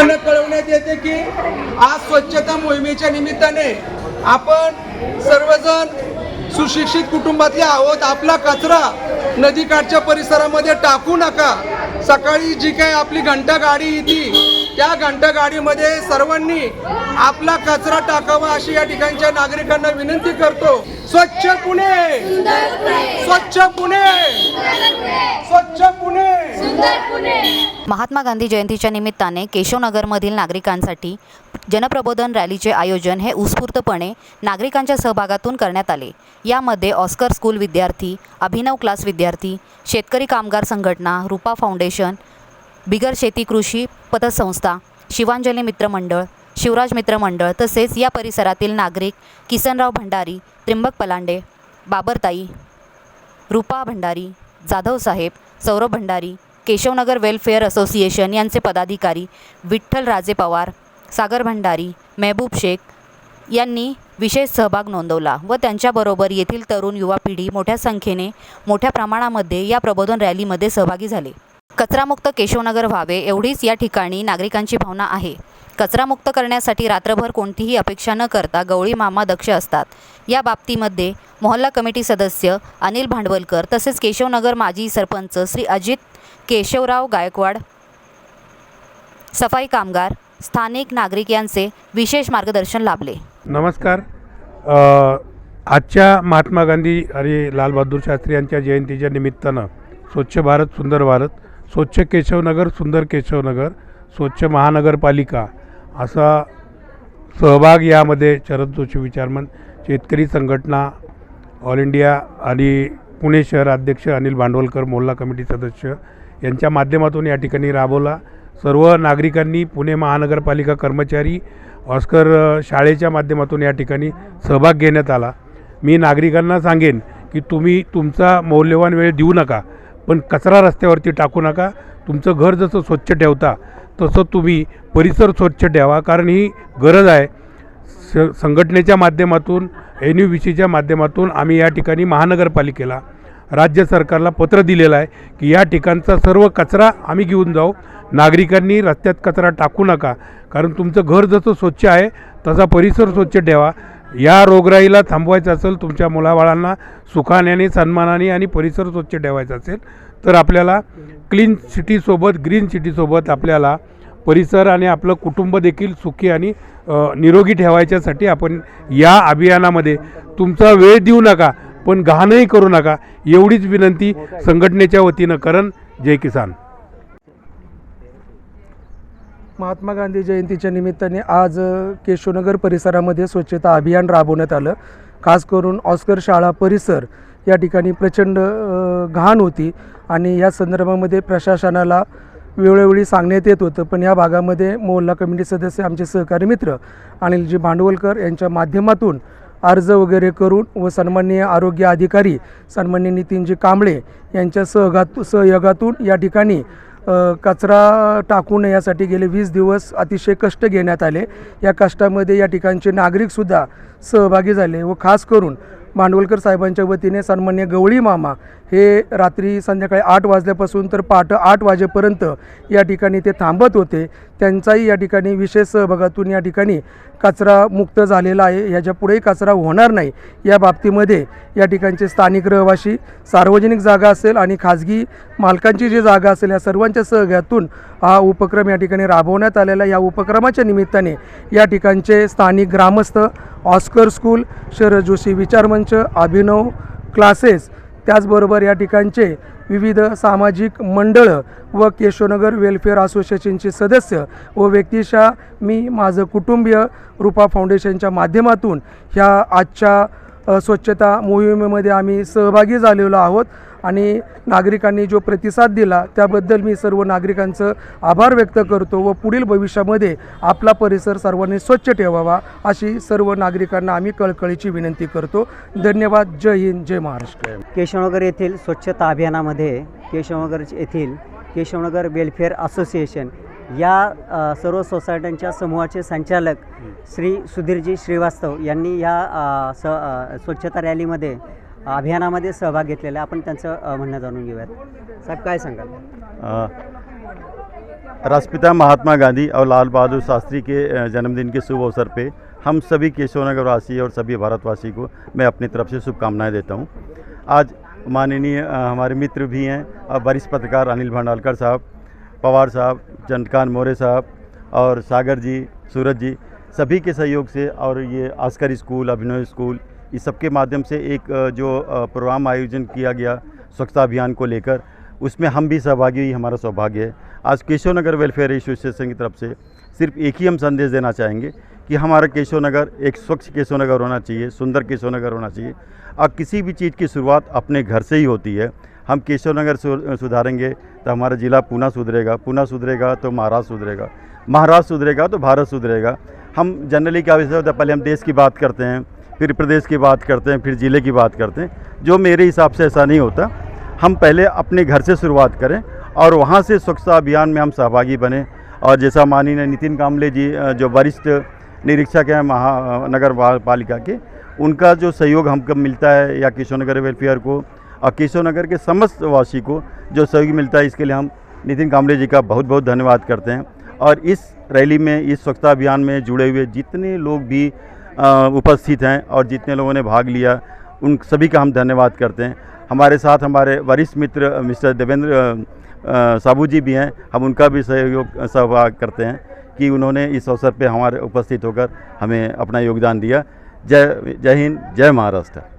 की आज स्वच्छता मोहिमेच्या निमित्ताने आपण सर्वजण सुशिक्षित कुटुंबातले आहोत. आपला कचरा नदीकाठच्या परिसरामध्ये टाकू नका. सकाळी जी काही आपली घंटा गाडी येते त्या घंटा गाडीमध्ये सर्वांनी आपला कचरा टाकावा अशी या ठिकाणच्या नागरिकांना विनंती करतो. स्वच्छ पुणे! स्वच्छ पुणे स्वच्छ पुणे महात्मा गांधी जयंतीच्या निमित्ताने केशवनगरमधील नागरिकांसाठी जनप्रबोधन रॅलीचे आयोजन हे उत्स्फूर्तपणे नागरिकांच्या सहभागातून करण्यात आले. यामध्ये ऑस्कर स्कूल विद्यार्थी अभिनव क्लास विद्यार्थी शेतकरी कामगार संघटना रुपा फाउंडेशन बिगर शेती कृषी पतसंस्था शिवांजली मित्रमंडळ शिवराज मित्रमंडळ तसेच या परिसरातील नागरिक किसनराव भंडारी त्रिंबक पलांडे बाबरताई रुपा भंडारी जाधव साहेब सौरभ भंडारी केशवनगर वेलफेअर असोसिएशन यांचे पदाधिकारी विठ्ठल राजे पवार सागर भंडारी मेहबूब शेख यांनी विशेष सहभाग नोंदवला व त्यांच्याबरोबर येथील तरुण युवा पिढी मोठ्या संख्येने मोठ्या प्रमाणामध्ये या प्रबोधन रॅलीमध्ये सहभागी झाले. कचरामुक्त केशवनगर व्हावे एवढीच या ठिकाणी नागरिकांची भावना आहे. कचरामुक्त करण्यासाठी रात्रभर कोणतीही अपेक्षा न करता गवळी मामा दक्ष असतात. या बाबतीमध्ये मोहल्ला कमिटी सदस्य अनिल भांडवलकर तसेच केशवनगर माजी सरपंच श्री अजित केशवराव गायकवाड सफाई कामगार स्थानिक नागरिक यांचे विशेष मार्गदर्शन लाभले. नमस्कार. आजच्या महात्मा गांधी आणि लालबहादूर शास्त्री यांच्या जयंतीच्या निमित्तानं स्वच्छ भारत सुंदर भारत स्वच्छ केशवनगर सुंदर केशवनगर स्वच्छ महानगरपालिका असा सहभाग यामध्ये शरद जोशी विचारमन शेतकरी संघटना ऑल इंडिया आणि पुणे शहर अध्यक्ष अनिल भांडवलकर मोहल्ला कमिटी सदस्य यांच्या माध्यमातून या ठिकाणी राबवला. सर्व नागरिकांनी पुणे महानगरपालिका कर्मचारी ऑस्कर शाळेच्या माध्यमातून या ठिकाणी सहभाग घेण्यात आला. मी नागरिकांना सांगेन की तुम्ही तुमचा मौल्यवान वेळ देऊ नका पण कचरा रस्त्यावरती टाकू नका. तुमचं घर जसं स्वच्छ ठेवता तसं तुम्ही परिसर स्वच्छ ठेवा कारण ही गरज आहे. स संघटनेच्या माध्यमातून एन यू बी सीच्या माध्यमातून आम्ही या ठिकाणी महानगरपालिकेला राज्य सरकारला पत्र दिलेलं आहे की या ठिकाणचा सर्व कचरा आम्ही घेऊन जाऊ. नागरिकांनी रस्त्यात कचरा टाकू नका. कारण तुमचं घर जसं स्वच्छ आहे तसा परिसर स्वच्छ ठेवा. या रोगराईला थांबवायचं असेल तुमच्या मुलाबाळांना सुखाने सन्मानाने आणि परिसर स्वच्छ ठेवायचा असेल तर आपल्याला क्लीन सिटीसोबत ग्रीन सिटीसोबत आपल्याला परिसर आणि आपलं कुटुंब देखील सुखी आणि निरोगी ठेवायच्यासाठी आपण या अभियानामध्ये तुमचा वेळ देऊ नका पण घाणही करू नका एवढीच विनंती संघटनेच्या वतीनं करण जय किसान. महात्मा गांधी जयंतीच्या निमित्ताने आज केशवनगर परिसरामध्ये स्वच्छता अभियान राबवण्यात आलं. खास करून ऑस्कर शाळा परिसर या ठिकाणी प्रचंड घाण होती आणि या संदर्भामध्ये प्रशासनाला वेळोवेळी सांगण्यात येत होतं. पण या भागामध्ये मोहल्ला कमिटी सदस्य आमचे सहकारी मित्र अनिलजी भांडवलकर यांच्या माध्यमातून अर्ज वगैरे करून व सन्माननीय आरोग्य अधिकारी सन्माननीय नितीनजी कांबळे यांच्या सहगात सहयोगातून या ठिकाणी कचरा टाकू नये यासाठी गेले वीस दिवस अतिशय कष्ट घेण्यात आले. या कष्टामध्ये या ठिकाणचे नागरिकसुद्धा सहभागी झाले व खास करून भांडवलकर साहेबांच्या वतीने सन्मान्य गवळी मामा हे रात्री संध्याकाळी आठ वाजल्यापासून तर पहाटं आठ वाजेपर्यंत या ठिकाणी ते थांबत होते. त्यांचाही या ठिकाणी विशेष सहभागातून या ठिकाणी कचरा मुक्त झालेला आहे. ह्याच्या पुढेही कचरा होणार नाही. या बाबतीमध्ये या ठिकाणचे स्थानिक रहिवाशी सार्वजनिक जागा असेल आणि खाजगी मालकांची जी जागा असेल या सर्वांच्या सहभागातून हा उपक्रम या ठिकाणी राबवण्यात आलेला या उपक्रमाच्या निमित्ताने या ठिकाणचे स्थानिक ग्रामस्थ Oscar school Sharad Joshi Vicharmanch Abhinav classes त्याचबरोबर या ठिकाणचे विविध सामाजिक मंडळं व केशवनगर वेलफेअर असोसिएशनचे सदस्य व व्यक्तिशः मी माझं कुटुंबीय रूपा फाउंडेशनच्या माध्यमातून ह्या आजच्या स्वच्छता मोहिमेमध्ये आम्ही सहभागी झालेलो आहोत. आणि नागरिकांनी जो प्रतिसाद दिला त्याबद्दल मी सर्व नागरिकांचं आभार व्यक्त करतो व पुढील भविष्यामध्ये आपला परिसर सर्वांनी स्वच्छ ठेवावा अशी सर्व नागरिकांना आम्ही कळकळीची विनंती करतो. धन्यवाद. जय हिंद. जय महाराष्ट्र. केशवनगर येथील स्वच्छता अभियानामध्ये केशवनगर येथील केशवनगर वेलफेअर असोसिएशन या सर्व सोसायट्यांच्या समूहाचे संचालक श्री सुधीरजी श्रीवास्तव यांनी या स स्वच्छता रॅलीमध्ये अभियानामध्ये सहभाग घेतलेला राष्ट्रपिता महात्मा गांधी और लाल बहादुर शास्त्री के जन्मदिन के शुभ अवसर पे हम सभी केशवनगर वासी और सभी भारतवासी को मैं अपनी तरफ़ से शुभकामनाएँ देता हूँ। आज माननीय हमारे मित्र भी हैं और वरिष्ठ पत्रकार अनिल भंडालकर साहब, पवार साहब, चंद्रकांत मौर्य साहब और सागर जी, सूरज जी, सभी के सहयोग से और ये आस्कर स्कूल, अभिनव स्कूल इस सब के माध्यम से एक जो प्रोग्राम आयोजन किया गया स्वच्छता अभियान को लेकर, उसमें हम भी सहभागी हुई, हमारा सौभाग्य है। आज केशव नगर वेलफेयर एसोसिएशन की तरफ़ से सिर्फ़ एक ही हम संदेश देना चाहेंगे कि हमारा केशव नगर एक स्वच्छ केशव नगर होना चाहिए, सुंदर केशव नगर होना चाहिए। और किसी भी चीज़ की शुरुआत अपने घर से ही होती है। हम केशव नगर सुधारेंगे तो हमारा ज़िला पूना सुधरेगा पूना सुधरेगा तो महाराष्ट्र सुधरेगा महाराष्ट्र सुधरेगा तो भारत सुधरेगा। हम जनरली क्या विषय होता है, पहले हम देश की बात करते हैं फिर प्रदेश की बात करते हैं, फिर ज़िले की बात करते हैं। जो मेरे हिसाब से ऐसा नहीं होता। हम पहले अपने घर से शुरुआत करें और वहाँ से स्वच्छता अभियान में हम सहभागी बने। और जैसा माननीय नितिन कामले जी जो वरिष्ठ निरीक्षक हैं महानगर पालिका के, उनका जो सहयोग हमको मिलता है या केशवनगर वेलफेयर को और केशवनगर के समस्त वासी को जो सहयोग मिलता है, इसके लिए हम नितिन कामले जी का बहुत बहुत धन्यवाद करते हैं। और इस रैली में, इस स्वच्छता अभियान में जुड़े हुए जितने लोग भी उपस्थित हैं और जितने लोगों ने भाग लिया, उन सभी का हम धन्यवाद करते हैं। हमारे साथ हमारे वरिष्ठ मित्र मिस्टर देवेंद्र साबू जी भी हैं। हम उनका भी सहयोग, सहभाग करते हैं कि उन्होंने इस अवसर पे हमारे उपस्थित होकर हमें अपना योगदान दिया। जय जय हिंद, जय महाराष्ट्र।